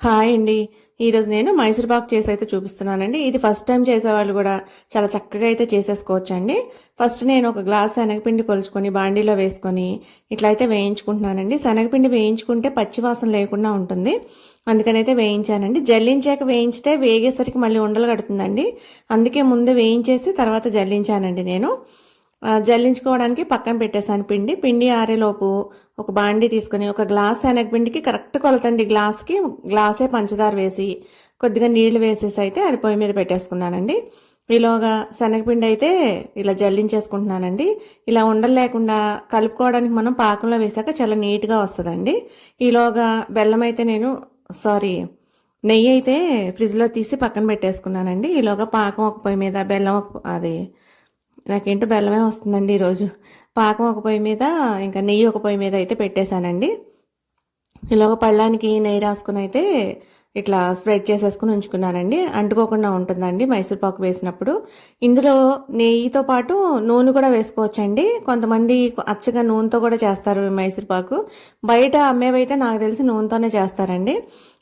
Hi అండి. ఈరోజు నేను మైసూర్పాకు చేసి అయితే చూపిస్తున్నానండి. ఇది ఫస్ట్ టైం చేసేవాళ్ళు కూడా చాలా చక్కగా అయితే చేసేసుకోవచ్చు అండి ఫస్ట్ నేను ఒక గ్లాస్ శనగపిండి కొలుచుకొని బాండీలో వేసుకొని ఇట్లా అయితే వేయించుకుంటున్నానండి. శనగపిండి వేయించుకుంటే పచ్చివాసన లేకుండా ఉంటుంది. అందుకనైతే వేయించానండి. జల్లించాక వేయించితే వేగేసరికి మళ్ళీ ఉండలు కడుతుందండి. అందుకే ముందే వేయించేసి తర్వాత జల్లించానండి నేను. జల్లించుకోవడానికి పక్కన పెట్టేశాను పిండి. పిండి ఆరేలోపు ఒక బాండి తీసుకొని ఒక గ్లాస్ శనగపిండికి కరెక్ట్ కొలతండి గ్లాస్కి. గ్లాసే పంచదార వేసి కొద్దిగా నీళ్ళు వేసేసి అయితే అది పొయ్యి మీద పెట్టేసుకున్నానండి. ఈలోగా శనగపిండి అయితే ఇలా జల్లించేసుకుంటున్నానండి. ఇలా ఉండలు లేకుండా కలుపుకోవడానికి మనం పాకంలో వేసాక చాలా నీట్గా వస్తుందండి. ఈలోగా బెల్లం అయితే నేను సారీ నెయ్యి అయితే ఫ్రిడ్జ్లో తీసి పక్కన పెట్టేసుకున్నానండి. ఈలోగా పాకం ఒక పొయ్యి మీద బెల్లం ఒక అది నాకేంటో బెల్లమే వస్తుందండి ఈరోజు. పాకం ఒక పొయ్యి మీద ఇంకా నెయ్యి ఒక పొయ్యి మీద అయితే పెట్టేశానండి. ఇలాగ పళ్ళానికి నెయ్యి రాసుకుని అయితే ఇట్లా స్ప్రెడ్ చేసేసుకుని ఉంచుకున్నానండి. అంటుకోకుండా ఉంటుందండి మైసూర్ పాకు వేసినప్పుడు. ఇందులో నెయ్యితో పాటు నూనె కూడా వేసుకోవచ్చండి. కొంతమంది అచ్చగా నూనెతో కూడా చేస్తారు మైసూర్ పాకు. బయట అమ్మేవైతే నాకు తెలిసి నూనెతోనే చేస్తారండి.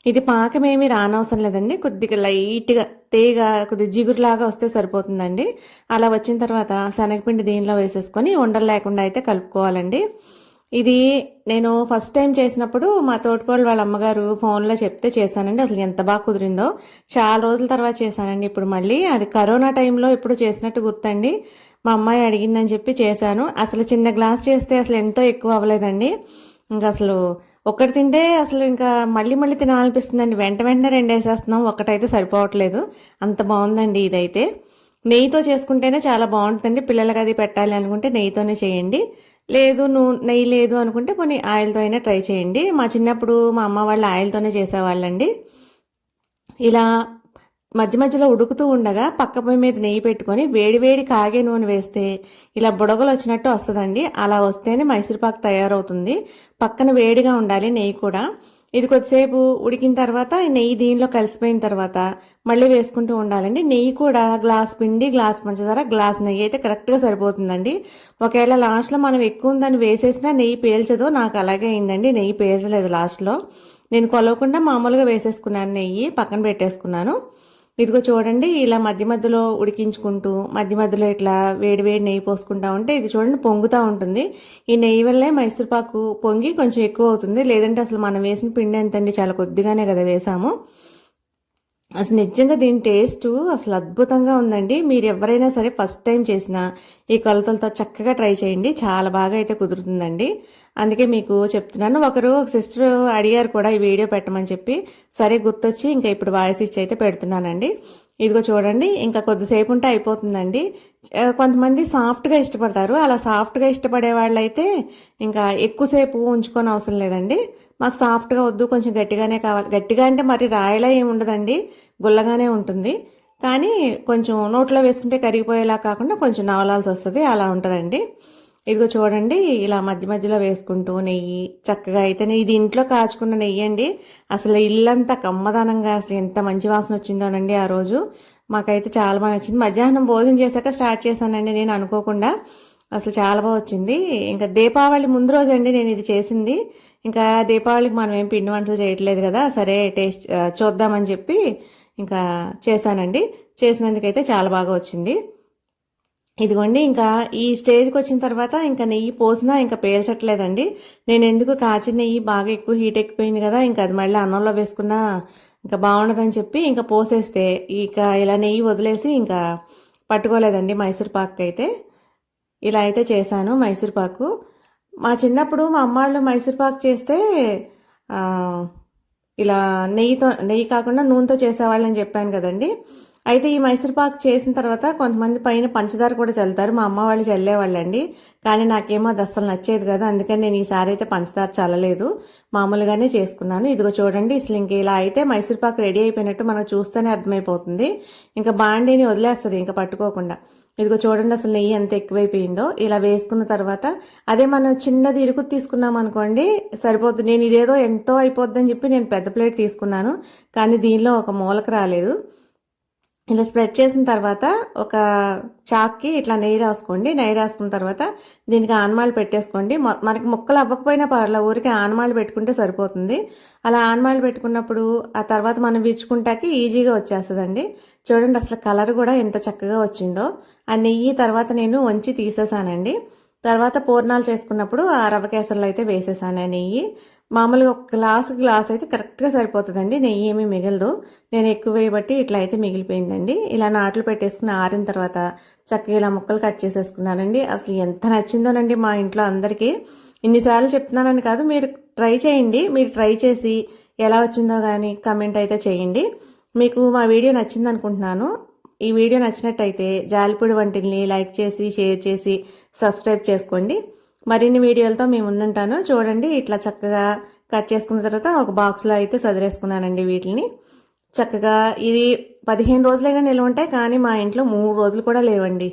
ఇది పాకమేమి రానవసరం లేదండి. కొద్దిగా లైట్గా తేగ కొద్దిగా జిగురులాగా వస్తే సరిపోతుందండి. అలా వచ్చిన తర్వాత శనగపిండి దీనిలో వేసేసుకొని ఉండలు లేకుండా అయితే కలుపుకోవాలండి. ఇది నేను ఫస్ట్ టైం చేసినప్పుడు మా తోటికోళ్ళు వాళ్ళ అమ్మగారు ఫోన్లో చెప్తే చేశానండి. అసలు ఎంత బాగా కుదిరిందో. చాలా రోజుల తర్వాత చేశానండి ఇప్పుడు మళ్ళీ. అది కరోనా టైంలో ఇప్పుడు చేసినట్టు గుర్తండి. మా అమ్మాయి అడిగిందని చెప్పి చేశాను. అసలు చిన్న గ్లాస్ చేస్తే అసలు ఎంతో ఎక్కువ అవ్వలేదండి. ఇంకా అసలు ఒకటి తింటే అసలు ఇంకా మళ్ళీ మళ్ళీ తినాలనిపిస్తుందండి. వెంట వెంటనే రెండు వేసేస్తున్నాం ఒకటైతే సరిపోవట్లేదు. అంత బాగుందండి ఇదైతే. నెయ్యితో చేసుకుంటేనే చాలా బాగుంటుందండి. పిల్లలకి అది పెట్టాలి అనుకుంటే నెయ్యితోనే చేయండి. లేదు నువ్వు నెయ్యి లేదు అనుకుంటే కొన్ని ఆయిల్తో అయినా ట్రై చేయండి. మా చిన్నప్పుడు మా అమ్మ వాళ్ళు ఆయిల్తోనే చేసేవాళ్ళండి. ఇలా మధ్య మధ్యలో ఉడుకుతూ ఉండగా పక్క పొయ్యి మీద నెయ్యి పెట్టుకొని వేడి వేడి కాగే నూనె వేస్తే ఇలా బుడగలు వచ్చినట్టు వస్తుందండి. అలా వస్తేనే మైసూర్పాకు తయారవుతుంది. పక్కన వేడిగా ఉండాలి నెయ్యి కూడా. ఇది కొద్దిసేపు ఉడికిన తర్వాత నెయ్యి దీనిలో కలిసిపోయిన తర్వాత మళ్ళీ వేసుకుంటూ ఉండాలండి. నెయ్యి కూడా గ్లాస్ పిండి గ్లాస్ పంచదార గ్లాస్ నెయ్యి అయితే కరెక్ట్గా సరిపోతుందండి. ఒకవేళ లాస్ట్లో మనం ఎక్కువ ఉందని వేసేసినా నెయ్యి పేల్చదు. నాకు అలాగే అయిందండి. నెయ్యి పేల్చలేదు లాస్ట్లో. నేను కొలవకుండా మామూలుగా వేసేసుకున్నాను నెయ్యి పక్కన పెట్టేసుకున్నాను. ఇదిగో చూడండి ఇలా మధ్య మధ్యలో ఉడికించుకుంటూ మధ్య మధ్యలో ఇట్లా వేడి వేడి నెయ్యి పోసుకుంటా ఉంటే ఇది చూడండి పొంగుతూ ఉంటుంది. ఈ నెయ్యి వల్లే మైసూర్పాకు పొంగి కొంచెం ఎక్కువ అవుతుంది. లేదంటే అసలు మనం వేసిన పిండి ఎంతండి చాలా కొద్దిగానే కదా వేసాము. అసలు నిజంగా దీని టేస్ట్ అసలు అద్భుతంగా ఉందండి. మీరు ఎవరైనా సరే ఫస్ట్ టైం చేసినా ఈ కొలతలతో చక్కగా ట్రై చేయండి. చాలా బాగా అయితే కుదురుతుందండి. అందుకే మీకు చెప్తున్నాను. ఒకరు ఒక సిస్టర్ అడిగారు కూడా ఈ వీడియో పెట్టమని చెప్పి. సరే గుర్తొచ్చి ఇంకా ఇప్పుడు వాయిస్ ఇచ్చి అయితే పెడుతున్నానండి. ఇదిగో చూడండి ఇంకా కొద్దిసేపు ఉంటే అయిపోతుందండి. కొంతమంది సాఫ్ట్గా ఇష్టపడతారు. అలా సాఫ్ట్గా ఇష్టపడే వాళ్ళైతే ఇంకా ఎక్కువసేపు ఉంచుకొని అవసరం లేదండి. మాకు సాఫ్ట్గా వద్దు కొంచెం గట్టిగానే కావాలి. గట్టిగా అంటే మరి రాయలా ఏమి ఉండదండి. గుల్లగానే ఉంటుంది. కానీ కొంచెం నోట్లో వేసుకుంటే కరిగిపోయేలా కాకుండా కొంచెం నవలాల్సి వస్తుంది. అలా ఉంటుందండి. ఇదిగో చూడండి ఇలా మధ్య మధ్యలో వేసుకుంటూ నెయ్యి చక్కగా అయితే ఇది ఇంట్లో కాచుకున్న నెయ్యి అండి. అసలు ఇల్లంతా కమ్మదనంగా అసలు ఎంత మంచి వాసన వచ్చిందోనండి ఆ రోజు. మాకైతే చాలా బాగా నచ్చింది. మధ్యాహ్నం భోజనం చేశాక స్టార్ట్ చేశానండి నేను అనుకోకుండా. అసలు చాలా బాగా వచ్చింది. ఇంకా దీపావళి ముందు రోజు అండి నేను ఇది చేసింది. ఇంకా దీపావళికి మనం ఏం పిండి వంటలు చేయట్లేదు కదా సరే టేస్ట్ చూద్దామని చెప్పి ఇంకా చేశానండి. చేసినందుకైతే చాలా బాగా వచ్చింది. ఇదిగోండి ఇంకా ఈ స్టేజ్కి వచ్చిన తర్వాత ఇంకా నెయ్యి పోసినా ఇంకా పేల్చట్లేదండి. నేను ఎందుకు కాచిన నెయ్యి బాగా ఎక్కువ హీట్ ఎక్కిపోయింది కదా ఇంకా అది మళ్ళీ అన్నంలో వేసుకున్నా ఇంకా బాగుండదని చెప్పి ఇంకా పోసేస్తే ఇక ఇలా నెయ్యి వదిలేసి ఇంకా పట్టుకోలేదండి మైసూర్ పాక్ అయితే. ఇలా అయితే చేశాను మైసూర్ పాకు మా చిన్నప్పుడు మా అమ్మాళ్ళు మైసూర్ పాక్ చేస్తే ఇలా నెయ్యితో నెయ్యి కాకుండా నూనెతో చేసేవాళ్ళని చెప్పాను కదండి. అయితే ఈ మైసూర్ పాక్ చేసిన తర్వాత కొంతమంది పైన పంచదార కూడా చల్లుతారు. మా అమ్మ వాళ్ళు చల్లేవాళ్ళండి. కానీ నాకేమో అది అస్సలు నచ్చేది కదా. అందుకని నేను ఈసారి అయితే పంచదార చల్లలేదు. మామూలుగానే చేసుకున్నాను. ఇదిగో చూడండి అసలు ఇంక ఇలా అయితే మైసూర్ పాక్ రెడీ అయిపోయినట్టు మనకు చూస్తేనే అర్థమైపోతుంది. ఇంకా బాండీని వదిలేస్తుంది ఇంకా పట్టుకోకుండా. ఇదిగో చూడండి అసలు నెయ్యి ఎంత ఎక్కువైపోయిందో. ఇలా వేసుకున్న తర్వాత అదే మనం చిన్నది ఇరుకు తీసుకున్నాం అనుకోండి సరిపోతుంది నేను ఇదేదో ఎంతో అయిపోద్దని చెప్పి నేను పెద్ద ప్లేట్ తీసుకున్నాను. కానీ దీనిలో ఒక మూలక రాలేదు. ఇలా స్ప్రెడ్ చేసిన తర్వాత ఒక చాక్కి ఇట్లా నెయ్యి రాసుకోండి. నెయ్యి రాసుకున్న తర్వాత దీనికి ఆనమాలు పెట్టేసుకోండి. మనకి ముక్కలు అవ్వకపోయినా పర్వాలేదు. ఊరికి ఆనమాలు పెట్టుకుంటే సరిపోతుంది. అలా ఆనమాలు పెట్టుకున్నప్పుడు ఆ తర్వాత మనం విరుచుకుంటాకి ఈజీగా వచ్చేస్తుందండి. చూడండి అసలు కలర్ కూడా ఎంత చక్కగా వచ్చిందో. ఆ నెయ్యి తర్వాత నేను వంచి తీసేసానండి. తర్వాత పూర్ణాలు చేసుకున్నప్పుడు ఆ రవ్వ కేసర్లు అయితే వేసేసాను ఆ నెయ్యి. మామూలుగా ఒక గ్లాస్ గ్లాస్ అయితే కరెక్ట్గా సరిపోతుందండి. నెయ్యి ఏమీ మిగలదు. నేను ఎక్కువ వేయబట్టి ఇట్లా అయితే మిగిలిపోయిందండి. ఇలా నాట్లు పెట్టేసుకుని ఆరిన తర్వాత చక్కగా ఇలా ముక్కలు కట్ చేసేసుకున్నానండి. అసలు ఎంత నచ్చిందోనండి మా ఇంట్లో అందరికీ. ఇన్నిసార్లు చెప్తున్నానని కాదు మీరు ట్రై చేయండి. మీరు ట్రై చేసి ఎలా వచ్చిందో కానీ కమెంట్ అయితే చేయండి. మీకు మా వీడియో నచ్చింది అనుకుంటున్నాను ఈ వీడియో నచ్చినట్టయితే జాలిపూడి వంటిల్ని లైక్ చేసి షేర్ చేసి సబ్స్క్రైబ్ చేసుకోండి. మరిన్ని వీడియోలతో మేము ముందుంటాను. చూడండి ఇట్లా చక్కగా కట్ చేసుకున్న తర్వాత ఒక బాక్స్లో అయితే సదిరేసుకున్నానండి వీటిని. చక్కగా ఇది పదిహేను రోజులైనా నిల్వ ఉంటాయి కానీ మా ఇంట్లో మూడు రోజులు కూడా లేవండి.